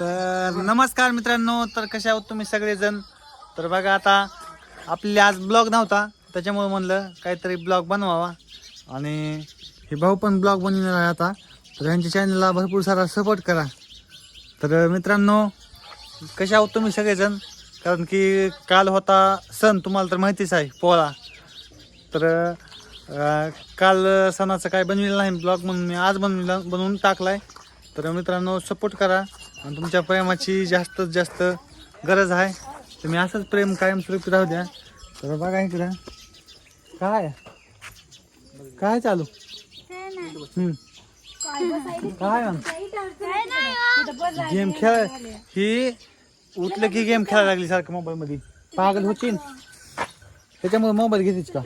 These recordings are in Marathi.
तर नमस्कार मित्रांनो तर कशा आहोत तुम्ही सगळेजण? तर बघा आता आपल्याला आज ब्लॉग नव्हता त्याच्यामुळे म्हणलं काहीतरी ब्लॉग बनवावा. आणि हे भाऊ पण ब्लॉग बनवणार आहे आता. तर यांच्या चॅनलला भरपूर सारा सपोर्ट करा. तर मित्रांनो कशा आहोत तुम्ही सगळेजण? कारण की काल होता सण तुम्हाला तर माहितीच आहे पोळा. तर काल सणाचं काय बनविलं नाही ब्लॉग म्हणून मी आज बनविला बनवून टाकला आहे तर मित्रांनो सपोर्ट करा. आणि तुमच्या प्रेमाची जास्तीत जास्त गरज आहे. तुम्ही असंच प्रेम कायमस्वरूपी राहू द्या. तर बघा इकडं. काय? काय चालू. काय? गेम खेळ ही उठलं की गेम खेळायला लागली सारखं मोबाईल मध्ये पागल होती त्याच्यामुळे मोबाईल घेतीच का?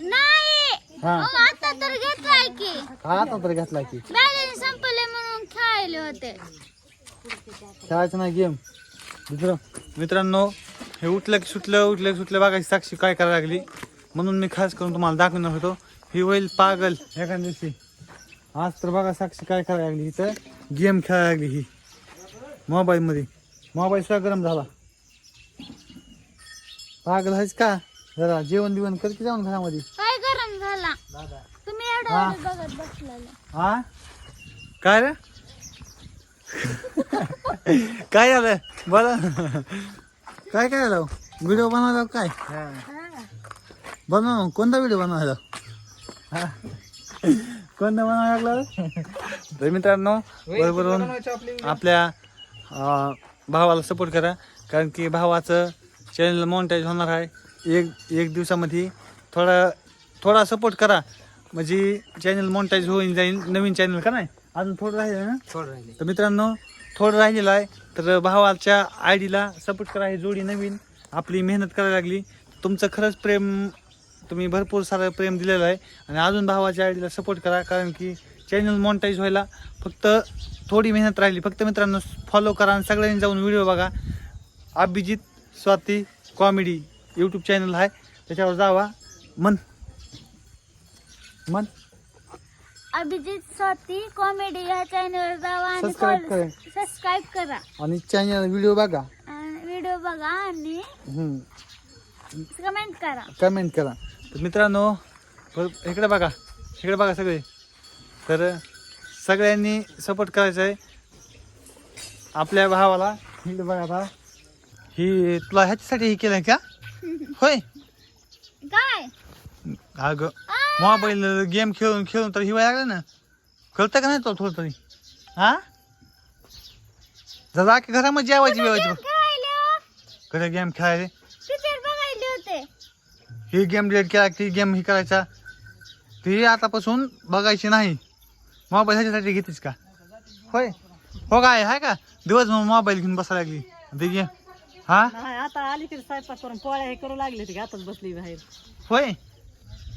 नाही हा. आता तर घेतलाय घेतला की. बॅलन्स संपले म्हणून खेळायले होते. खेळायचं नाही गेम दुसरं मित्रांनो हे उठलं की सुटलं उठलं की सुटलं. बघायची साक्षी काय करायला लागली. म्हणून मी खास करून तुम्हाला दाखवणार होतो. ही होईल पागल एखाद्या दिवशी. आज तर बघा साक्षी काय करायला लागली इथं. गेम खेळायला लागली ही. मोबाईलमध्ये मोबाईल सुद्धा गरम झाला. पागल आहेस का? जरा जेवण बिवण कर की जाऊन घरामध्ये? काय गरम झाला? तुम्ही एवढं बघत बसलेले. हा? काय रे? काय झालं? बोला. काय काय झालं? व्हिडिओ बनवायला काय? बनव कोणता व्हिडिओ बनवायला हा? कोणता बनवायला लागला? तर मित्रांनो बरोबर आपल्या अं, भावाला सपोर्ट करा. कारण की भावाचं चॅनल मॉनिटाईज होणार आहे. एक एक दिवसामध्ये थोडा थोडा सपोर्ट करा. म्हणजे चॅनल मॉनिटाईज होऊन जाईल. नवीन चॅनल का नाही? अजून थोडं राहिलं ना? थोडं राहिले तर मित्रांनो थोडं राहिलेलं आहे. तर भावाच्या आय डीला सपोर्ट करा ही जोडी नवीन. आपली मेहनत करायला लागली. तुमचं खरंच प्रेम तुम्ही भरपूर सारं प्रेम दिलेलं आहे. आणि अजून भावाच्या आय डीला सपोर्ट करा कारण की चॅनल मॉनिटाईज व्हायला फक्त थोडी मेहनत राहिली. फक्त मित्रांनो फॉलो करा आणि सगळ्यांनी जाऊन व्हिडिओ बघा. Abhijit Swati comedy YouTube channel आहे. त्याच्यावर जावा. मन. मन. अभिजित स्वाती कॉमेडी या चॅनलवर जावा आणि Subscribe करा. सबस्क्राईब करा. आणि चॅनल व्हिडिओ बघा. व्हिडिओ बघा आणि हम्म. कमेंट करा. कमेंट करा. तर मित्रांनो इकडे बघा. इकडे बघा सगळे. तर सगळ्यांनी सपोर्ट करायचा आहे. आपल्या भावाला. इकडे बघा आता. ही तुला ह्याच्यासाठी हे केलं का? होय. काय? अगं. मोबाईल गेम खेळून खेळून तर हिवाय लागलं ना. कळतं का नाही तुला थोडं तरी? हा? जरा की घरामध्ये जेवायची जेवायची. कडे गेम खेळायचे पिक्चर बघायले होते. ही गेम डिलीट केला ती गेम ही करायचा. ती आतापासून बघायची नाही. मोबाईल ह्याच्यासाठी घेतेस का? होय. हो काय आहे का? दिवस मोबाईल घेऊन बसायला लागली. ती गेम हा? आता आली तरी स्वयंपाक करून पोळ्या हे करू लागले होते आताच बसली बाहेर. होय.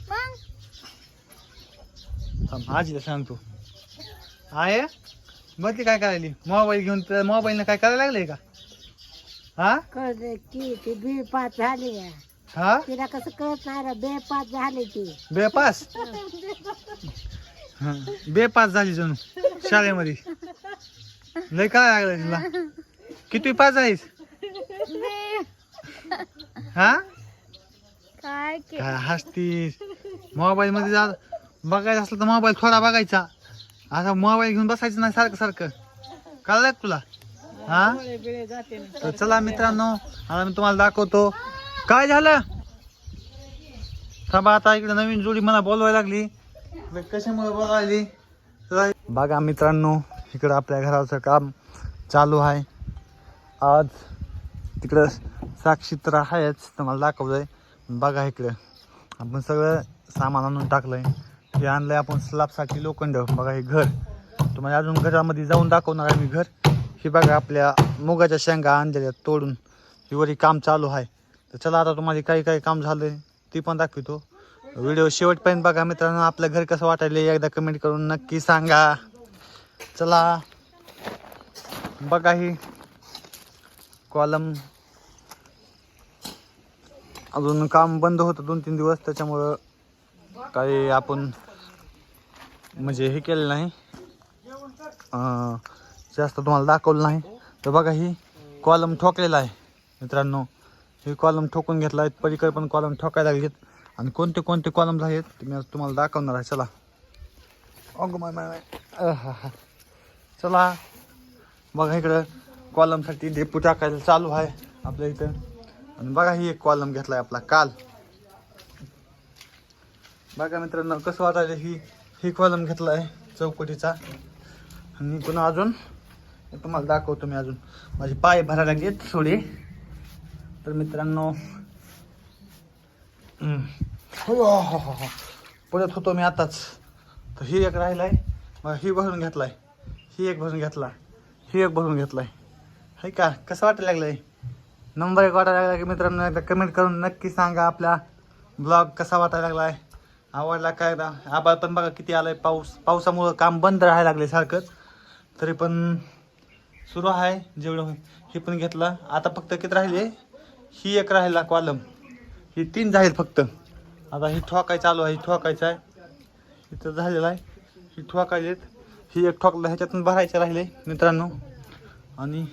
मग? थांब, आजीला सांगतो. आहे? बघ काय करायली? मोबाईल घेऊन मोबाईलनं काय करायला लागले का? हा? कळलं की ती बे पास झाली हा? तिला कसं कळत नाही रे बे पास झाली ती. बेपास? हा, बेपास झाली जणू शाळेमध्ये. लय काय लागलं तिला. किती पास आहेस? हा? काय के काय हसतीस? मोबाईल मध्ये जा बघायचं असलं तर मोबाईल थोडा बघायचा. असा मोबाईल घेऊन बसायचं नाही सारखं सारखं. कळलं तुला? हा? तर चला मित्रांनो आता मी तुम्हाला दाखवतो. काय झालं? थांबा आता इकडे नवीन जोडी मला बोलवायला लागली. कशामुळे बोलायली बघा मित्रांनो इकडं आपल्या घराचं काम चालू आहे. आज तिकडं साक्षी तर आहेच तुम्हाला दाखवलंय. बघा इकडं. आपण सगळं सामान आणून टाकलंय. हे आणलंय आपण स्लॅबसाठी लोखंड. बघा हे घर. तुम्हाला अजून घरामध्ये जाऊन दाखवणार आहे मी घर. हे बघा आपल्या मुगाच्या शेंगा आणलेल्या तोडून. हिवरही काम चालू आहे. तर चला आता तुम्हाला काही काही काम झालंय ती पण दाखवतो. व्हिडिओ शेवटपर्यंत बघा मित्रांनो आपलं घर कसं वाटायला एकदा कमेंट करून नक्की सांगा. चला. बघा ही कॉलम अजून काम बंद होतं दोन तीन दिवस त्याच्यामुळं काही आपण म्हणजे हे केलं नाही. जास्त तुम्हाला दाखवलं नाही. तर बघा ही कॉलम ठोकलेला आहे मित्रांनो. हे कॉलम ठोकून घेतला आहे पलीकडे पण कॉलम ठोकायला लागलेत. आणि कोणते कोणते कॉलम आहेत ते मी तुम्हाला दाखवणार आहे. चला. अग माय माय हा चला. बघा इकडं कॉलमसाठी डेपू टाकायला चालू आहे आपल्या इथं. आणि बघा ही एक कॉलम घेतला आहे आपला काल. बघा मित्रांनो कसं वाटायला ही? ही कॉलम घेतला आहे चौकटीचा. आणि पुन्हा अजून तुम्हाला दाखवतो मी अजून. माझे पाय भरायला घेत थोडे. तर मित्रांनो पडत हो, हो, हो, हो. होतो मी आताच. तर ही एक राहिलाय. मग ही भरून घेतलाय. ही एक भरून घेतला. ही एक भरून घेतलाय. है का? कसं वाटायला लागलंय? नंबर एक वाटायला लागला की मित्रांनो एकदा कमेंट करून नक्की सांगा आपला ब्लॉग कसा वाटायला लागलाय. आवडला काय ना आबाळ पण बघा किती आलाय. पाऊस पावसामुळं काम बंद राहायला लागले सारखंच. तरी पण सुरू आहे जेवढं हे पण घेतलं. आता फक्त किती राहिले? ही एक राहिला कॉलम ही तीन झाले फक्त. आता ही ठोकाय चालू आहे. ही ठोकायचं आहे. इथं झालेलं आहे. ही ठोकायलेत. ही एक ठोकलं ह्याच्यातून भरायचे राहिले मित्रांनो. आणि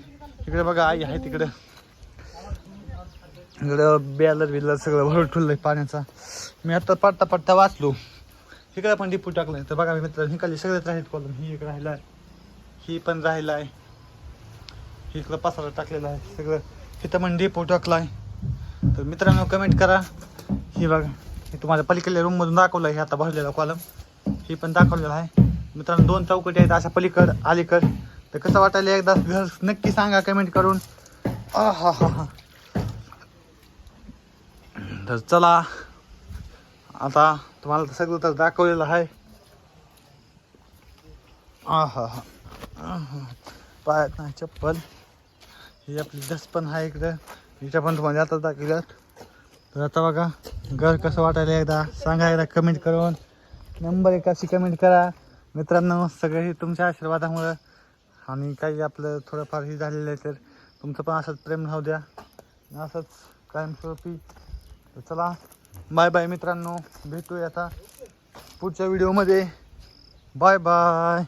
इकडे बघा आई आहे तिकडं. इकडं बॅलर बिलर सगळं भरून ठेवलं आहे पाण्याचा. मी आता पडता पडता वाचलो. इकडं पण डिपू टाकलं तर बघा मित्र निकाली सगळेच राहिलेत कॉलम ही एक राहिला आहे ही पण राहिला आहे ही इकडं पसारा टाकलेला आहे सगळं. तिथं पण डिपो टाकला आहे तर मित्रांनो कमेंट करा. ही बघा हे तुम्हाला पलीकडल्या रूममधून दाखवलं आहे हे आता भरलेला कॉलम ही पण दाखवलेला आहे. मित्रांनो दोन चौकटी आहेत अशा पलीकड अलीकड. तर कसं वाटायला एकदा घर नक्की सांगा कमेंट करून. आ हा हा हा तर चला. आता तुम्हाला तर सगळं तर दाखवलेलं आहे. आ हा. हा आहा. पायात नाही चप्पल. ही आपली दसपण आहे इकडं. हिच्या पण तुम्हाला आता दाखवलं. तर आता बघा घर कसं वाटायला एकदा सांगा एकदा कमेंट करून. नंबर एक अशी कमेंट करा. मित्रांनो सगळे हे तुमच्या आशीर्वादामुळं आणि काही आपलं थोडंफार हे झालेलं आहे तर तुमचं पण असंच प्रेम राहू द्या. असंच कायमस्वरूपी तर चला बाय बाय मित्रांनो. भेटूया आता पुढच्या व्हिडिओमध्ये बाय बाय